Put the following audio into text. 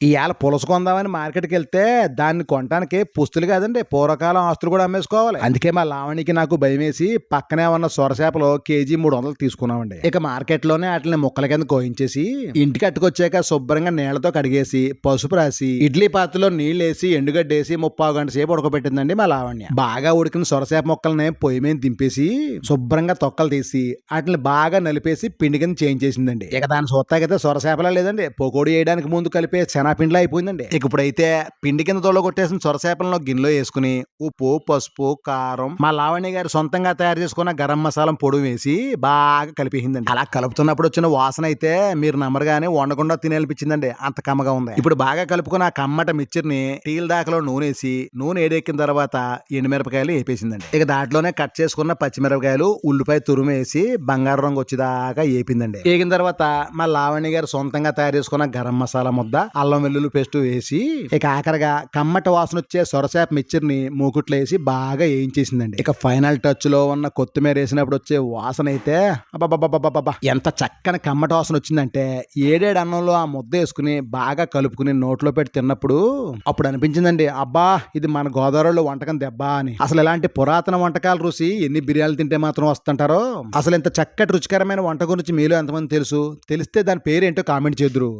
ఇవాళ పులస కొందామని మార్కెట్కి వెళ్తే దాన్ని కొనడానికి పుస్తులు కాదండి పూర్వకాలం ఆస్తులు కూడా అమ్మేసుకోవాలి. అందుకే మా లావణికి నాకు భయమేసి పక్కనే ఉన్న సొరచేపలు కేజీ మూడు వందలు తీసుకున్నామండి. ఇక మార్కెట్లోనే వాటిని ముక్కల కింద కోయించేసి ఇంటికి అట్టుకొచ్చాక శుభ్రంగా నీళ్ళతో కడిగేసి పసుపు రాసి ఇడ్లీ పాత్రలో నీళ్ళు వేసి ఎండుగడ్డ వేసి ముప్పావు గంట సేపు ఉడకబెట్టిందండి మా లావణ్య. బాగా ఉడికిన సొరచేప ముక్కల్ని పొయ్యి మీద దింపేసి శుభ్రంగా తొక్కలు తీసి వాటిని బాగా నలిపేసి పిండి కింద చేంజ్ చేసిందండి ఇక దాని సొత్తాకైతే సొరచేపలా లేదండి పొకోడి వేయడానికి ముందు కలిపే శనగపిండిలో అయిపోయిందండి. ఇక ఇప్పుడైతే పిండి కింద తోలో కొట్టేసిన సొరచేపలను గిన్నెలో వేసుకుని ఉప్పు పసుపు కారం మా లావణ్య గారు సొంతంగా తయారు చేసుకున్న గరం మసాలా పొడి వేసి బాగా కలిపేసిందండి. అలా కలుపుతున్నప్పుడు వచ్చిన వాసన అయితే మీరు నమ్మరు కానీ వండకుండా తినేనిపించిందండి అంత కమ్మగా ఉంది. ఇప్పుడు బాగా కలుపుకున్న ఆ కమ్మట మిక్చర్ని టీల దాకలో నూనె వేసి నూనె ఏడెక్కిన తర్వాత ఎండుమిరపకాయలు వేపేసిందండి. ఇక దాంట్లోనే కట్ చేసుకున్న పచ్చిమిరపకాయలు ఉల్లిపాయ తురుము వేసి బంగారు రంగు వచ్చేదాకా వేపిందండి. వేగిన తర్వాత మా లావణ్య గారు సొంతంగా తయారు చేసుకున్న గరం మసాలా ముద్ద అల్లం వెల్లుల్లి పేస్ట్ వేసి ఇక ఆఖరిగా కమ్మట వాసన వచ్చే సొరసేప మిక్చర్ని మూకుట్లో వేసి బాగా వేయించేసిందండి. ఇక ఫైనల్ టచ్లో ఉన్న కొత్తిమీర వేసినప్పుడు వచ్చే వాసన అయితే అబ్బబ్బబ్బబ్బబ్బబ్బా. ఎంత చక్కని కమ్మట వాసన వచ్చిందంటే ఏడేడు అన్నంలో ఆ ముద్ద వేసుకుని బాగా కలుపుకుని నోట్లో పెట్టి తిన్నప్పుడు అప్పుడు అనిపించిందండి అబ్బా ఇది మన గోదావరిలో వంటకం దెబ్బ అని. అసలు ఇలాంటి పురాతన వంటకాల రుచి ఎన్ని బిర్యానీలు తింటే మాత్రం వస్తుంటారో? అసలు ఇంత చక్కటి రుచికరమైన వంట గురించి మీలో ఎంతమంది తెలుసు? తెలిస్తే దాని పేరేంటో కామెంట్ చేదురు